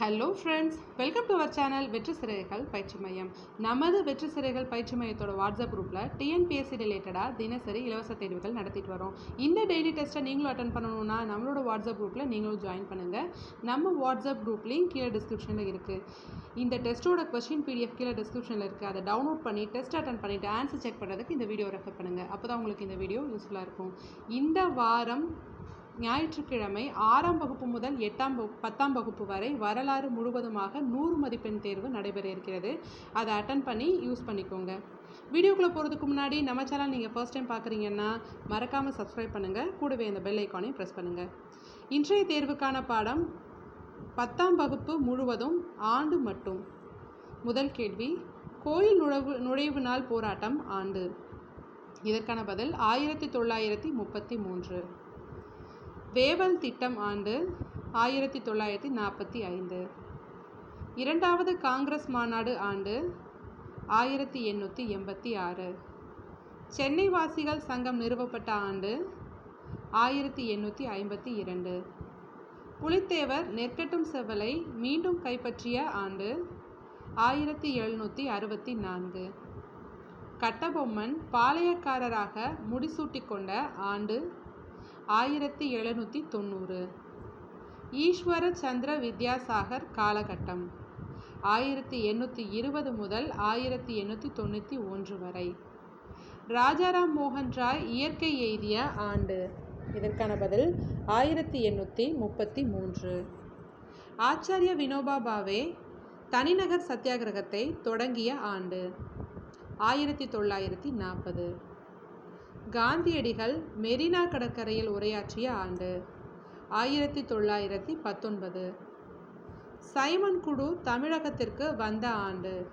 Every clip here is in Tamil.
Hello friends welcome to our channel வெற்றி சிறைகள் பயிற்சி மையம் நமது வெற்றி சிறைகள் பயிற்சி மையத்தோட வாட்ஸ்அப் குரூப்பில் டிஎன்பிஎஸ்சி ரிலேட்டடாக தினசரி இலவச தேர்வுகள் நடத்திட்டு வரோம். இந்த டெய்லி டெஸ்ட்டை நீங்களும் அட்டன் பண்ணணும்னா நம்மளோட வாட்ஸ்அப் குரூப்பில் நீங்களும் ஜாயின் பண்ணுங்கள் நம்ம வாட்ஸ்அப் குரூப் லிங்க் கீழே டிஸ்கிரிப்ஷனில் இருக்குது இந்த டெஸ்ட்டோட கொஸ்டின் பிடிஎஃப் கீழே டிஸ்கிரிப்ஷனில் இருக்குது அதை டவுன்லோட் பண்ணி டெஸ்ட் அட்டன் பண்ணிவிட்டு ஆன்சர் செக் பண்ணுறதுக்கு இந்த வீடியோ ரெஃபர் பண்ணுங்கள் அப்போ தான் உங்களுக்கு இந்த வீடியோ யூஸ்ஃபுல்லாக இருக்கும். இந்த வாரம் ஞாயிற்றுக்கிழமை ஆறாம் வகுப்பு முதல் எட்டாம் வகுப்பு பத்தாம் வகுப்பு வரை வரலாறு முழுவதுமாக நூறு மதிப்பெண் தேர்வு நடைபெற இருக்கிறது அதை அட்டன் பண்ணி யூஸ் பண்ணிக்கோங்க. வீடியோக்குள்ளே போகிறதுக்கு முன்னாடி நம்ம சேனல் நீங்கள் ஃபர்ஸ்ட் டைம் பார்க்குறீங்கன்னா மறக்காமல் சப்ஸ்கிரைப் பண்ணுங்கள் கூடவே இந்த பெல் ஐக்கானையும் ப்ரெஸ் பண்ணுங்கள் இன்றைய தேர்வுக்கான பாடம் பத்தாம் வகுப்பு முழுவதும் ஆண்டு மட்டும். முதல் கேள்வி கோயில் நுழைவு நுழைவு நாள் போராட்டம் ஆண்டு. இதற்கான பதில் ஆயிரத்தி தொள்ளாயிரத்தி முப்பத்தி மூன்று. வேவல் திட்டம் ஆண்டு ஆயிரத்தி தொள்ளாயிரத்தி நாற்பத்தி ஐந்து. இரண்டாவது காங்கிரஸ் மாநாடு ஆண்டு ஆயிரத்தி எண்ணூற்றி எண்பத்தி ஆறு. சென்னை வாசிகள் சங்கம் நிறுவப்பட்ட ஆண்டு ஆயிரத்தி எண்ணூற்றி ஐம்பத்தி இரண்டு. புலித்தேவர் நெற்கட்டும் செவலை மீண்டும் கைப்பற்றிய ஆண்டு ஆயிரத்தி எழுநூற்றி அறுபத்தி நான்கு. கட்டபொம்மன் பாளையக்காரராக முடிசூட்டிக்கொண்ட ஆண்டு ஆயிரத்தி எழுநூற்றி தொண்ணூறு. ஈஸ்வர சந்திர வித்யாசாகர் காலகட்டம். ஆயிரத்தி எண்ணூற்றி இருபது முதல் ஆயிரத்தி எண்ணூற்றி தொண்ணூற்றி ஒன்று வரை. ராஜாராம் மோகன் ராய் இயற்கை எய்திய ஆண்டு. இதற்கான பதில் ஆயிரத்தி எண்ணூற்றி முப்பத்தி மூன்று. ஆச்சாரிய வினோபா பாவே தனிநகர் சத்தியாகிரகத்தை தொடங்கிய ஆண்டு. ஆயிரத்தி தொள்ளாயிரத்தி நாற்பது. காந்தியடிகள் மெரினா கடற்கரையில் உரையாற்றிய ஆண்டு ஆயிரத்தி தொள்ளாயிரத்தி பத்தொன்பது. சைமன் குழு தமிழகத்திற்கு வந்த ஆண்டு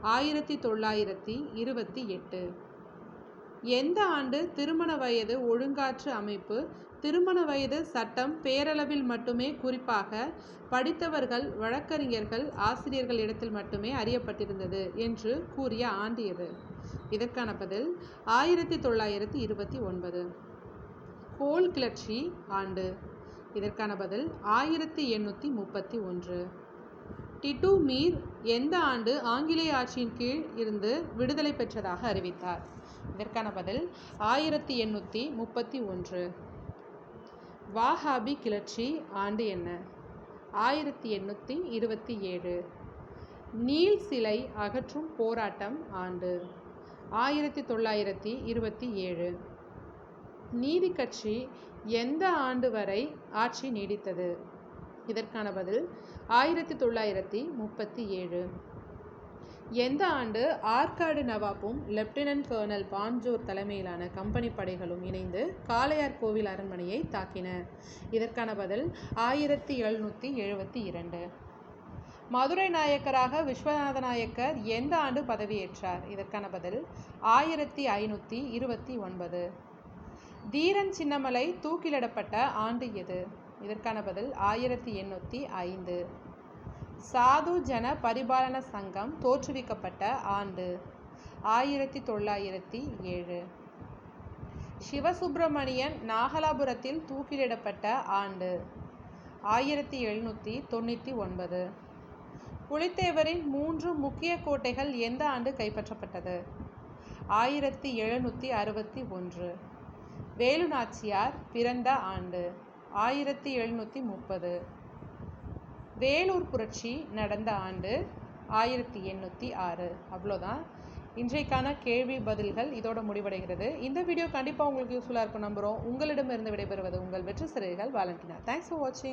ஆயிரத்தி தொள்ளாயிரத்தி இருபத்தி எட்டு. எந்த ஆண்டு திருமண வயது ஒழுங்காற்று அமைப்பு? திருமண வயது சட்டம் பேரளவில் மட்டுமே குறிப்பாக படித்தவர்கள் வழக்கறிஞர்கள் ஆசிரியர்கள் இடத்தில் மட்டுமே அறியப்பட்டிருந்தது என்று கூறிய ஆண்டு எது? இதற்கான பதில் ஆயிரத்தி தொள்ளாயிரத்தி இருபத்தி ஒன்பது. கோல் கிளர்ச்சி ஆண்டு. இதற்கான பதில் ஆயிரத்தி எண்ணூற்றி முப்பத்தி ஒன்று. டிட்டு மீர் எந்த ஆண்டு ஆங்கிலேய ஆட்சியின் கீழ் இருந்து விடுதலை பெற்றதாக அறிவித்தார்? இதற்கான பதில் ஆயிரத்தி எண்ணூற்றி முப்பத்தி ஒன்று. வாஹாபி கிளர்ச்சி ஆண்டு என்ன? ஆயிரத்தி எண்ணூற்றி இருபத்தி ஏழு. நீல் சிலை அகற்றும் போராட்டம் ஆண்டு. ஆயிரத்தி தொள்ளாயிரத்தி இருபத்தி ஏழு. நீதி கட்சி எந்த ஆண்டு வரை ஆட்சி நீடித்தது? இதற்கான பதில் ஆயிரத்தி தொள்ளாயிரத்தி முப்பத்தி ஏழு. எந்த ஆண்டு ஆற்காடு நவாப்பும் லெப்டினன்ட் கர்னல் பாஞ்சோர் தலைமையிலான கம்பெனி படைகளும் இணைந்து காளையார் கோவில் அரண்மனையை தாக்கின? இதற்கான பதில் ஆயிரத்தி எழுநூற்றி எழுபத்தி இரண்டு. மதுரை நாயக்கராக விஸ்வநாத நாயக்கர் எந்த ஆண்டு பதவியேற்றார்? இதற்கான பதில் ஆயிரத்தி ஐநூற்றி இருபத்தி ஒன்பது. தீரன் சின்னமலை தூக்கிலிடப்பட்ட ஆண்டு எது? இதற்கான பதில் ஆயிரத்தி எண்ணூற்றி ஐந்து. சாது ஜன பரிபாலன சங்கம் தோற்றுவிக்கப்பட்ட ஆண்டு ஆயிரத்தி தொள்ளாயிரத்தி ஏழு. சிவசுப்பிரமணியன் நாகலாபுரத்தில் தூக்கிலிடப்பட்ட ஆண்டு ஆயிரத்தி எழுநூற்றி தொண்ணூற்றி ஒன்பது. புலித்தேவரின் மூன்று முக்கிய கோட்டைகள் எந்த ஆண்டு கைப்பற்றப்பட்டது? ஆயிரத்தி எழுநூற்றி அறுபத்தி ஒன்று. வேலு நாச்சியார் பிறந்த ஆண்டு ஆயிரத்தி எழுநூற்றி முப்பது. வேலூர் புரட்சி நடந்த ஆண்டு ஆயிரத்தி எண்ணூற்றி ஆறு. அவ்வளோதான். இன்றைக்கான கேள்வி பதில்கள் இதோட முடிவடைகிறது. இந்த வீடியோ கண்டிப்பாக உங்களுக்கு யூஸ்ஃபுல்லாக இருக்கும் நம்புகிறோம் உங்களிடமிருந்து விடைபெறுவது உங்கள் வெற்றி சிறைகள் வாலண்டினா. தேங்க்ஸ் ஃபார் வாட்சிங்